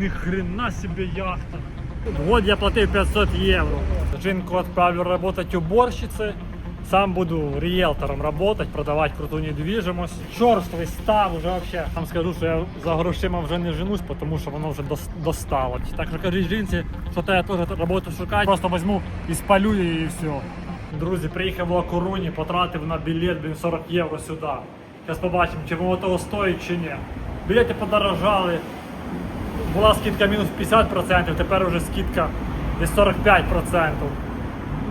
Ни хрена себе яхта. Вот я платил 500 евро. Жинку отправлю работать уборщицей. Сам буду риэлтором работать, продавать крутую недвижимость. Черствый став уже вообще. Там скажу, що я за грошима вже не женусь, тому що воно вже дос- достало. Так що кажіть жінці, що то я теж роботу шукаю. Просто візьму і спалю її і все. Друзі, приїхав в Лакуруні, потратив на білет блін, 40 євро сюди. Зараз побачимо, чи воно того стоїть чи ні. Білети подорожали. Була скидка мінус 50%, тепер вже скидка десь 45%.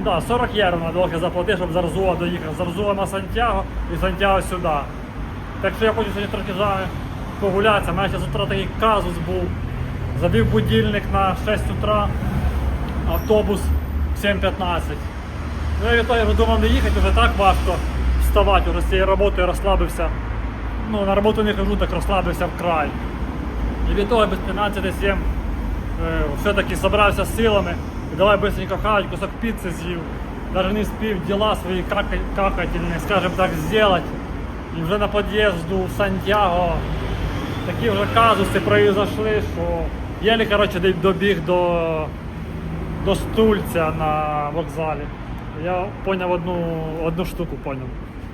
Да, 40 євро на двох я заплатив, щоб з Арзуа доїхав. З Арзуа на Сантьяго і Сантьяго сюди. Так що я хочу сьогодні трохи погулятися. У мене ще з утра такий казус був. Забив будильник на 6 утра, автобус в 7.15. Ну я відтоді вже думав не їхати, вже так важко вставати, вже з цієї роботи розслабився. Ну, на роботу не хожу, так розслабився вкрай. І від того без 15 7 е, все-таки зібрався з силами. І давай быстренько хавать, кусок піци з'їв. Даже не спів діла свої кака- какательні, скажем так, зробити. І вже на під'їзду в Сантьяго такі вже казуси произошли, що єлі, коротше, добіг до, до стульця на вокзалі. Я поняв одну, одну штуку, поняв.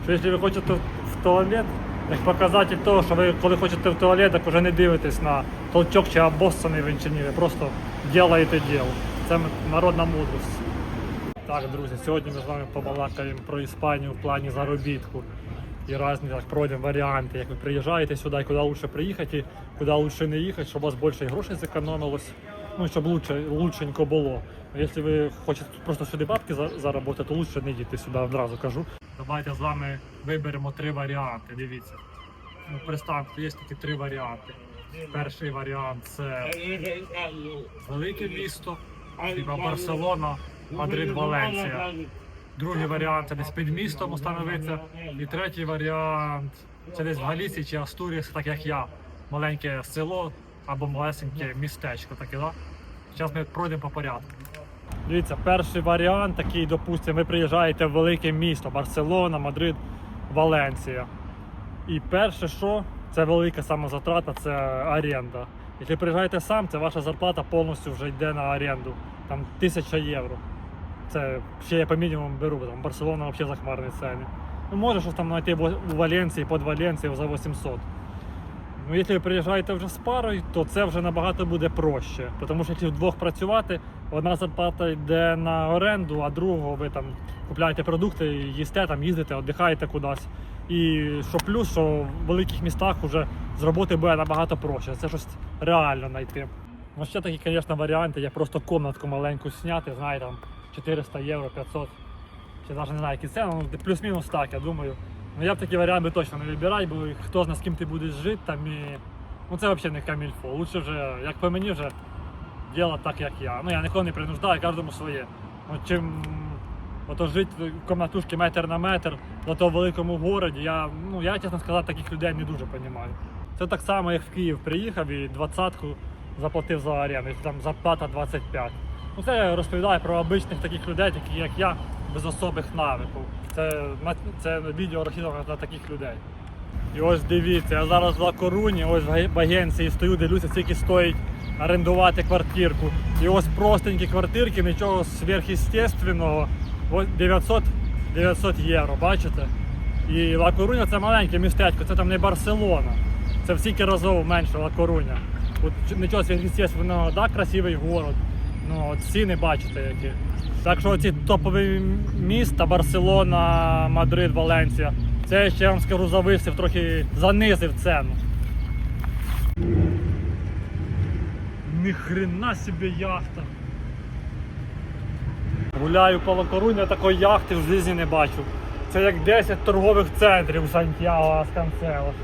Що якщо ви хочете в туалет, як показатель того, що ви коли хочете в туалет, так вже не дивитесь на толчок чи обоссаний він чи ні, ви просто ділаєте діло. Це народна мудрість. Так, друзі, сьогодні ми з вами побалакаємо про Іспанію в плані заробітку і різні так пройдемо варіанти, як ви приїжджаєте сюди, куди лучше приїхати, куди лучше не їхати, щоб у вас більше грошей зекономилось, ну щоб лучше, лучшенько було. Якщо ви хочете просто сюди бабки за- заробити, то лучше не йдіть сюди, одразу кажу. Давайте з вами виберемо три варіанти. Дивіться. Ну, представте, є такі три варіанти. Перший варіант це велике місто, типа Барселона, Мадрид, Валенсія. Другий варіант це десь під містом установиться. І третій варіант це десь в Галісі чи Астуріях, так як я. Маленьке село або малесеньке містечко таке, да? Зараз ми пройдемо по порядку. Дивіться, перший варіант такий, допустимо, ви приїжджаєте в велике місто Барселона, Мадрид, Валенсія. І перше, що це велика самозатрата, це оренда. Якщо приїжджаєте сам, це ваша зарплата повністю вже йде на оренду. Там тисяча євро. Це ще я по мінімуму беру, там Барселона взагалі захмарні ціни. Ну, може щось там знайти в у Валенції, під Валенцією за 800. Ну, якщо ви приїжджаєте вже з парою, то це вже набагато буде проще. Тому що якщо вдвох працювати, одна зарплата йде на оренду, а другого ви там купляєте продукти, їсте, там їздите, віддихаєте кудись. І що плюс, що в великих містах вже з роботи буде набагато проще. Це щось реально знайти. Ну, ще такі, звісно, варіанти, як просто комнатку маленьку зняти, знаєте, там 400 євро, 500. Чи навіть не знаю, які ціни, ну плюс-мінус так, я думаю. Ну я б такі варіанти точно не вибираю, бо хто знає, з ким ти будеш жити там і. Ну це взагалі не камільфо. Лучше вже, як по мені, вже діло так, як я. Ну я нікого не принуждаю, кожному своє. Ну, чим ото жити в комнатушці метр на метр на тому великому городі, я, ну, я, чесно сказати, таких людей не дуже розумію. Це так само, як в Київ приїхав і двадцятку заплатив за оренду, і там зарплата 25. Ну, це розповідає про обичних таких людей, такі як я, без особих навиків. Це, це відео розхідовано на таких людей. І ось дивіться, я зараз в Лакоруні, ось в аг- в агенції стою, дивлюся, скільки стоїть орендувати квартирку. І ось простенькі квартирки, нічого сверхъестественного. Ось 900, 900 євро, бачите? І Ла Коруня це маленьке містечко, це там не Барселона. Це в скільки разів менше Ла Коруня. От нічого сверхъестественного, да, красивий город. Ну, ціни бачите які. Так що ці топові міста Барселона, Мадрид, Валенсія. Це я ще вам скажу зависив, трохи занизив ціну. Ніхрена собі яхта. Гуляю по Лакоруні, я такої яхти в житті не бачив. Це як 10 торгових центрів у Сантьяго Асканцелос.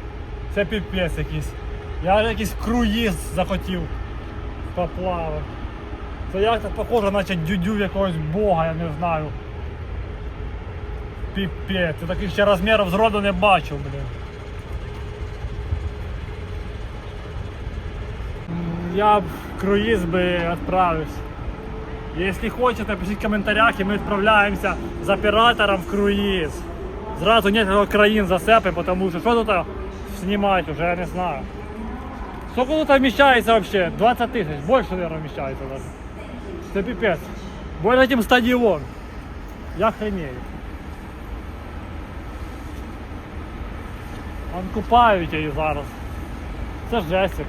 Це піпець якийсь. Я якийсь круїз захотів поплавати. Це яхта похожа, наче дюдю якогось бога, я не знаю. Піпець, я таких ще розмірів зроду не бачив, блін. Я б в круїз би відправився. Если хочете, пишіть в коментарях, і ми відправляємося з оператором в круїз. Зразу несколько країн засепимо, тому що що тут знімати вже, я не знаю. Сколько тут вмещается вообще? 20 тысяч. Больше, наверное, вмещается даже. Это пипец. Больше, чем стадион. Я охренею. Вон купають її зараз. Це жесть.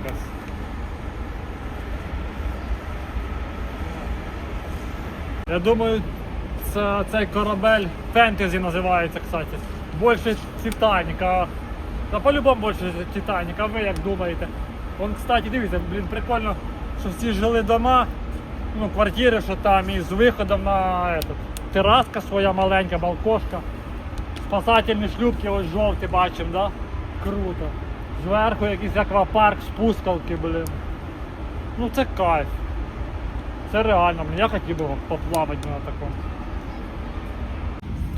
Я думаю, це, цей корабель фентезі називається, кстати. Більше Титаніка. Та по-любому більше Титаніка, ви як думаєте? Вон, кстати, дивіться, блін, прикольно, що всі жили дома, ну, квартири, що там, і з виходом на этот, тераска своя маленька, балкошка. Спасательні шлюпки ось жовті бачимо, да? Круто. Зверху якийсь аквапарк, спускалки, блін. Ну це кайф. Це реально, я хотів би поплавати на такому.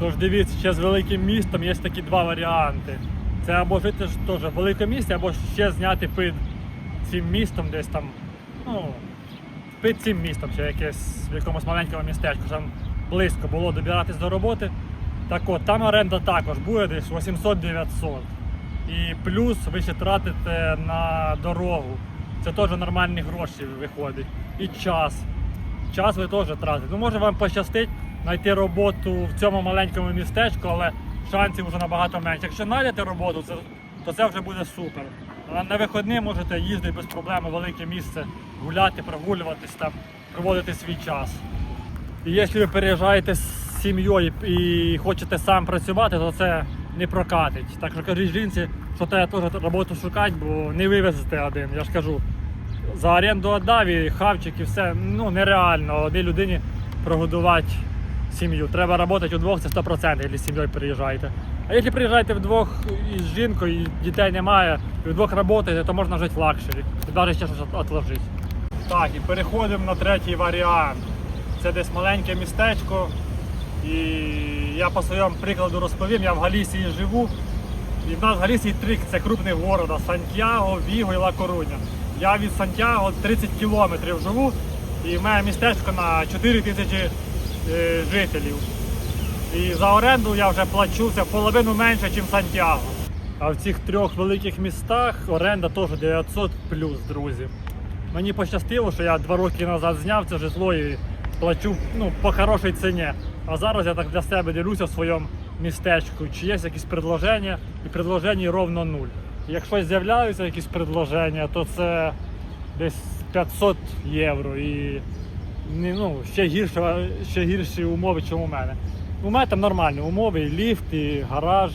Тож дивіться, ще з великим містом є такі два варіанти. Це або жити теж в великому місті, або ще зняти під цим містом десь там. Ну, під цим містом, ще якесь в якомусь маленькому містечку, там близько було добиратись до роботи. Так от, там оренда також буде десь 800-900. І плюс ви ще тратите на дорогу. Це теж нормальні гроші виходить. І час. Час ви теж тратите. Ну, може вам пощастить знайти роботу в цьому маленькому містечку, але шансів вже набагато менше. Якщо знайдете роботу, то це вже буде супер. На вихідні можете їздити без проблем у велике місце, гуляти, прогулюватись там, проводити свій час. І якщо ви переїжджаєте з сім'єю і хочете сам працювати, то це не прокатить. Так що кажіть жінці, що треба теж роботу шукати, бо не вивезете один. Я ж кажу, за оренду віддав і хавчик і все ну нереально одній людині прогодувати сім'ю. Треба працювати удвох, це 100%, якщо з сім'єю приїжджаєте. А якщо приїжджаєте вдвох із жінкою, і дітей немає, і вдвох працюєте, то можна жити в лакшері. І навіть ще щось відложити. Так, і переходимо на третій варіант. Це десь маленьке містечко. І я по своєму прикладу розповім, я в Галісії живу. І в нас в Галісії три це крупні города Сантьяго, Віго і Ла Коруня. Я від Сантьяго 30 кілометрів живу, і в мене містечко на 4 тисячі е, жителів. І за оренду я вже плачу це в половину менше, ніж Сантьяго. А в цих трьох великих містах оренда теж 900 плюс, друзі. Мені пощастило, що я два роки назад зняв це житло і плачу ну, по хорошій ціні. А зараз я так для себе дивлюся в своєму містечку, чи є якісь предложення, і предложень ровно нуль. Якщо з'являються якісь предложення, то це десь 500 євро і ну, ще, гірше, ще гірші умови, ніж у мене. У мене там нормальні умови, і ліфт, і гараж.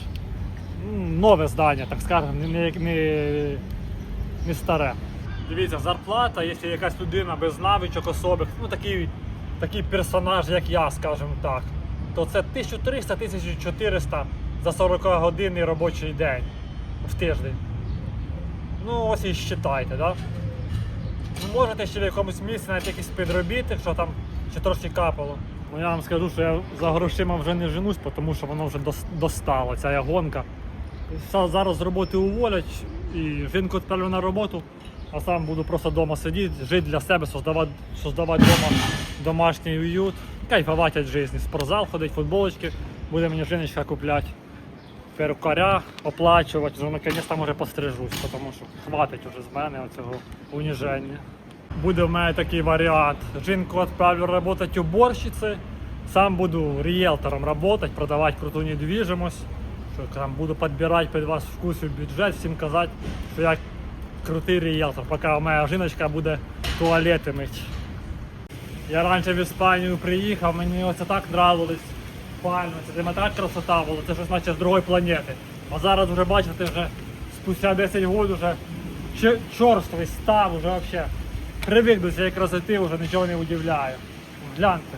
Нове здання, так скажемо, не, не, не, старе. Дивіться, зарплата, якщо якась людина без навичок особих, ну такий, такий персонаж, як я, скажімо так, то це 1300-1400 за 40 годинний робочий день в тиждень. Ну ось і считайте, да? Можете ще в якомусь місці знайти якісь підробіти, що там ще трошки капало. Ну я вам скажу, що я за грошима вже не женусь, тому що воно вже достало, ця я гонка. Зараз з роботи уволять і жінку відправлю на роботу, а сам буду просто вдома сидіти, жити для себе, создавати, создавати вдома домашній уют, кайфувати від життя. Спортзал ходить, футболочки, буде мені жіночка купляти. Перукаря оплачувати, вже наконець може пострижусь, тому що хватить уже з мене оцього уніження. Буде в мене такий варіант. Жінку відправлю працювати уборщиці, сам буду ріелтором працювати, продавати круту недвіжимость, що там буду підбирати під вас вкус і бюджет, всім казати, що я крутий ріелтор, поки моя жіночка буде туалети мить. Я раніше в Іспанію приїхав, мені оце так нравилось. Файно, це для така красота була, це щось наче з другої планети. А зараз вже бачите, вже спустя 10 років вже чорствий став, вже взагалі привик до цієї красоти, вже нічого не удивляє. Гляньте.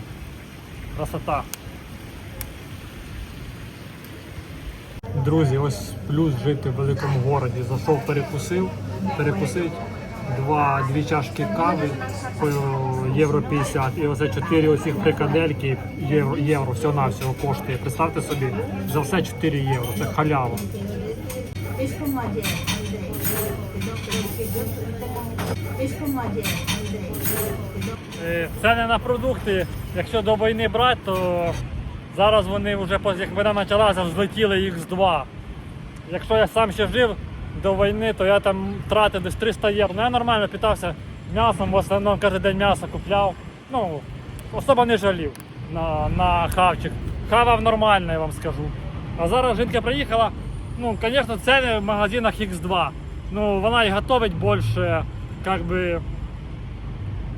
Красота. Друзі, ось плюс жити в великому городі. Зайшов, перекусив, перекусить два, дві чашки кави по євро 50 і оце чотири оцих прикадельки євро, євро всього на всього коштує. Представте собі, за все 4 євро. Це халява. Е, Це не на продукти. Якщо до війни брати, то зараз вони вже, як війна почалася, взлетіли їх з два. Якщо я сам ще жив до війни, то я там тратив десь 300 євро. Ну я нормально питався м'ясом, в основному кожен день м'ясо купляв. Ну, особо не жалів на, на хавчик. Хавав нормально, я вам скажу. А зараз жінка приїхала. Ну, звісно, ціни в магазинах X2. Ну, вона і готовить більше, как би,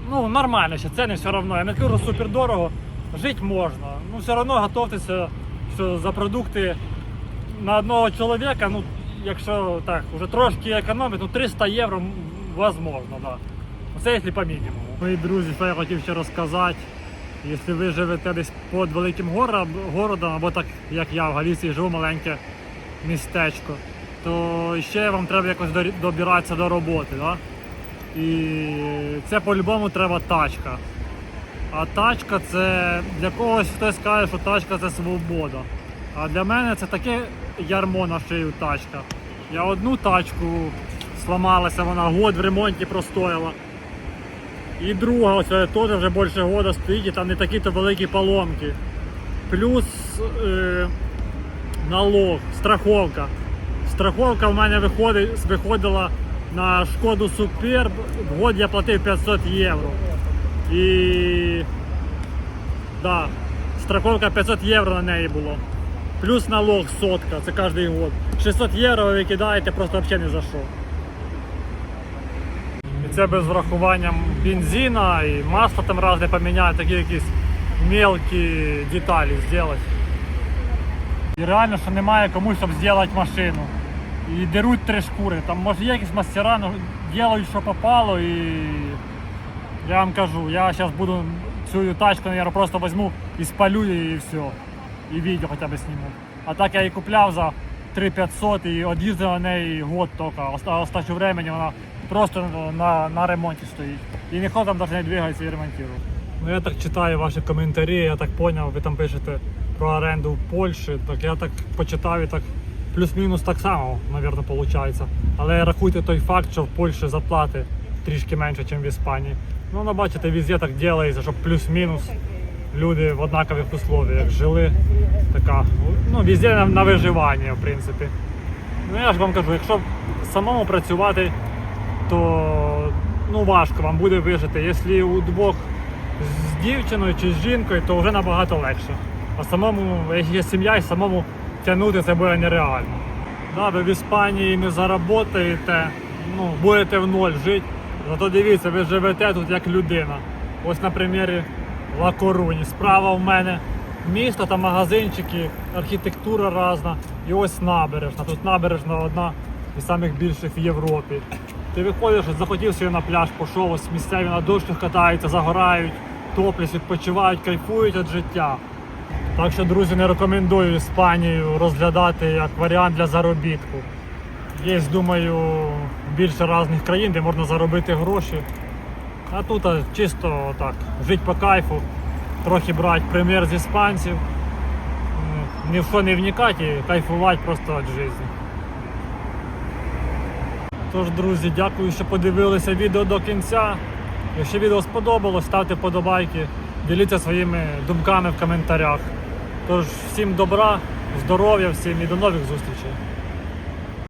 ну, нормально ще ціни все одно. Я не кажу супер дорого, жити можна. Ну, все одно готуйтеся, що за продукти на одного чоловіка, ну, якщо так, вже трошки економить, ну 300 євро м, возможно, да. Це якщо по мінімуму. Мої друзі, що я хотів ще розказати. Якщо ви живете десь під великим городом, або так як я в Галіції живу маленьке містечко, то ще вам треба якось добиратися до роботи. Да? І це по-любому треба тачка. А тачка це для когось хтось каже, що тачка це свобода. А для мене це таке ярмо на шию тачка. Я одну тачку сламалася, вона год в ремонті простояла. І друга, оце теж вже більше года стоїть, і там не такі то великі поломки. Плюс е, налог, страховка. Страховка в мене виходила на шкоду Суперб, в год я платив 500 євро. І да, страховка 500 євро на неї було. Плюс налог сотка, це кожен год. 600 євро ви викидаєте просто взагалі ні за що. І це без врахування бензина і масло там разне поміняти, такі якісь мелкі деталі зробити. І реально, що немає кому, щоб зробити машину. І деруть три шкури. Там може якісь мастера, ну роблять, що попало і я вам кажу, я зараз буду цю тачку, наверное, просто візьму і спалю її і все. І відео хоча б зніму. А так я її купляв за 3500 і од'їздив на неї год тільки. А остачу времени вона просто на, на ремонті стоїть. І ніхто там навіть не двигається і ремонтує. Ну я так читаю ваші коментарі, я так зрозумів, ви там пишете про оренду в Польщі. Так я так почитав і так плюс-мінус так само, мабуть, виходить. Але рахуйте той факт, що в Польщі заплати трішки менше, ніж в Іспанії. Ну, ну бачите, везде так робиться, щоб плюс-мінус люди в однакових условиях жили. Така, ну, везде на, на виживання, в принципі. Ну я ж вам кажу, якщо самому працювати, то ну, важко вам буде вижити. Якщо у двох з дівчиною чи з жінкою, то вже набагато легше. А самому, якщо є сім'я, і самому тягнути це буде нереально. Да, ви в Іспанії не заработаєте, ну, будете в ноль жити. Зато дивіться, ви живете тут як людина. Ось на примірі Ла Коруні. Справа в мене місто та магазинчики, архітектура різна. І ось набережна. Тут набережна одна із самих більших в Європі. Ти виходиш, от захотів собі на пляж, пішов, ось місцеві на дощах катаються, загорають, топляться, відпочивають, кайфують від життя. Так що, друзі, не рекомендую Іспанію розглядати як варіант для заробітку. Є, думаю, більше різних країн, де можна заробити гроші. А тут чисто так, жити по кайфу, трохи брати примір з іспанців, ні в що не вникати і кайфувати просто від життя. Тож, друзі, дякую, що подивилися відео до кінця. Якщо відео сподобалось, ставте подобайки, діліться своїми думками в коментарях. Тож, всім добра, здоров'я всім і до нових зустрічей.